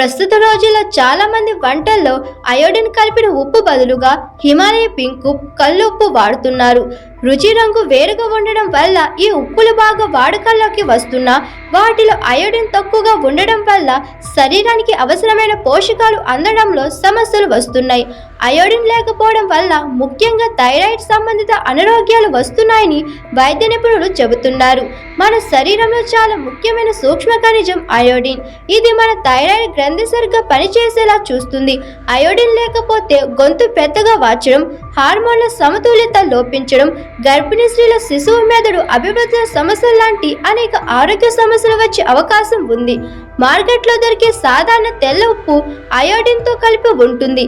ప్రస్తుత రోజుల్లో చాలామంది వంటల్లో అయోడిన్ కలిపిన ఉప్పు బదులుగా హిమాలయ పింక్ కల్లుప్పు ఉప్పు వాడుతున్నారు. రుచి రంగు వేరుగా ఉండడం వల్ల ఈ ఉప్పులు బాగా వాడుకల్లోకి వస్తున్నా వాటిలో అయోడిన్ తక్కువగా ఉండడం వల్ల శరీరానికి అవసరమైన పోషకాలు అందడంలో సమస్యలు వస్తున్నాయి. అయోడిన్ లేకపోవడం వల్ల ముఖ్యంగా థైరాయిడ్ సంబంధిత అనారోగ్యాలు వస్తున్నాయని వైద్య నిపుణులు చెబుతున్నారు. మన శరీరంలో చాలా ముఖ్యమైన సూక్ష్మ ఖనిజం అయోడిన్ ఇది మన థైరాయిడ్ గ్రంథి సరిగ్గా పనిచేసేలా చూస్తుంది. అయోడిన్ లేకపోతే గొంతు పెద్దగా వాచడం హార్మోన్ల సమతుల్యత లోపించడం గర్భిణీ స్త్రీల శిశువు మెదడు అభివృద్ధి సమస్యలు లాంటి అనేక ఆరోగ్య సమస్యలు వచ్చే అవకాశం ఉంది. మార్కెట్లో దొరికే సాధారణ తెల్ల ఉప్పు అయోడిన్తో కలిపి ఉంటుంది.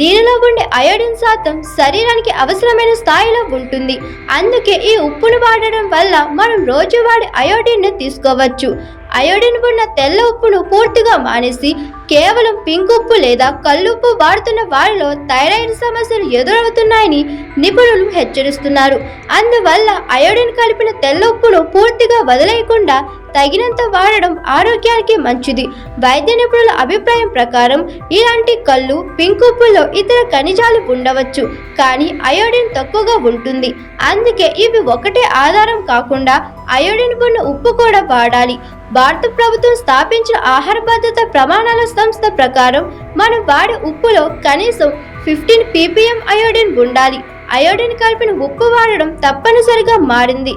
దీనిలో ఉండే అయోడిన్ శాతం శరీరానికి అవసరమైన స్థాయిలో ఉంటుంది. అందుకే ఈ ఉప్పును వాడడం వల్ల మనం రోజువారీ అయోడిన్ను తీసుకోవచ్చు. అయోడిన్ ఉన్న తెల్ల ఉప్పును పూర్తిగా మానేసి కేవలం పింక్ ఉప్పు లేదా కల్లుప్పు వాడుతున్న వారిలో థైరాయిడ్ సమస్యలు ఎదురవుతున్నాయని నిపుణులు హెచ్చరిస్తున్నారు. అందువల్ల అయోడిన్ కలిపిన తెల్ల ఉప్పును పూర్తిగా వదిలేయకుండా తగినంత వాడడం ఆరోగ్యానికి మంచిది. వైద్య నిపుణుల అభిప్రాయం ప్రకారం ఇలాంటి కళ్ళు పింకుప్పుల్లో ఇతర ఖనిజాలు ఉండవచ్చు కానీ అయోడిన్ తక్కువగా ఉంటుంది. అందుకే ఇవి ఒకటే ఆధారం కాకుండా అయోడిన్ ఉన్న ఉప్పు కూడా వాడాలి. భారత ప్రభుత్వం స్థాపించిన ఆహార భద్రత ప్రమాణాల సంస్థ ప్రకారం మనం వాడే ఉప్పులో కనీసం ఫిఫ్టీన్ పీపీఎం అయోడిన్ ఉండాలి. అయోడిన్ కలిపిన ఉప్పు వాడడం తప్పనిసరిగా మారింది.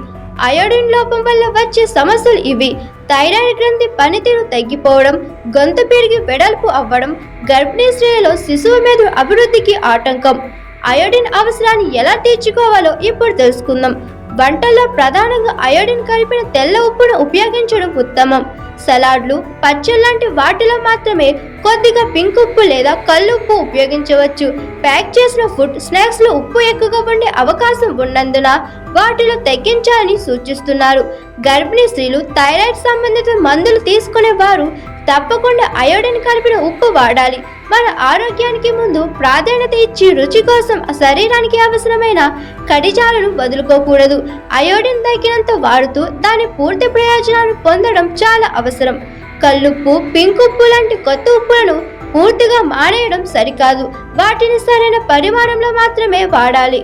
అయోడిన్ లోపం వల్ల వచ్చే సమస్యలు ఇవి. థైరాయిడ్ గ్రంథి పనితీరు తగ్గిపోవడం గొంతు పెరిగి వెడల్పు అవ్వడం గర్భిణీ స్త్రీలలో శిశువు మీద అభివృద్ధికి ఆటంకం. అయోడిన్ అవసరాన్ని ఎలా తీర్చుకోవాలో ఇప్పుడు తెలుసుకుందాం. వంటల్లో ప్రధానంగా అయోడిన్ కలిపిన తెల్ల ఉప్పును ఉపయోగించడం ఉత్తమం. సలాడ్లు పచ్చళ్ళంటి వాటిలో మాత్రమే కొద్దిగా పింక్ ఉప్పు లేదా కల్లుప్పు ఉపయోగించవచ్చు. ప్యాక్ చేసిన ఫుడ్ స్నాక్స్లో ఉప్పు ఎక్కువగా ఉండే అవకాశం ఉన్నందున వాటిలో తగ్గించాలని సూచిస్తున్నారు. గర్భిణీ స్త్రీలు థైరాయిడ్ సంబంధిత మందులు తీసుకునే వారు తప్పకుండా అయోడిన్ కలిపిన ఉప్పు వాడాలి. మన ఆరోగ్యానికి ముందు ప్రాధాన్యత ఇచ్చి రుచి కోసం శరీరానికి అవసరమైన ఖనిజాలను వదులుకోకూడదు. అయోడిన్ తగ్గినంత వాడుతూ దాని పూర్తి ప్రయోజనాలు పొందడం చాలా అవసరం. కల్లుప్పు పింక్ ఉప్పు లాంటి కొత్త ఉప్పులను పూర్తిగా మానేయడం సరికాదు. వాటిని సరైన పరిమాణంలో మాత్రమే వాడాలి.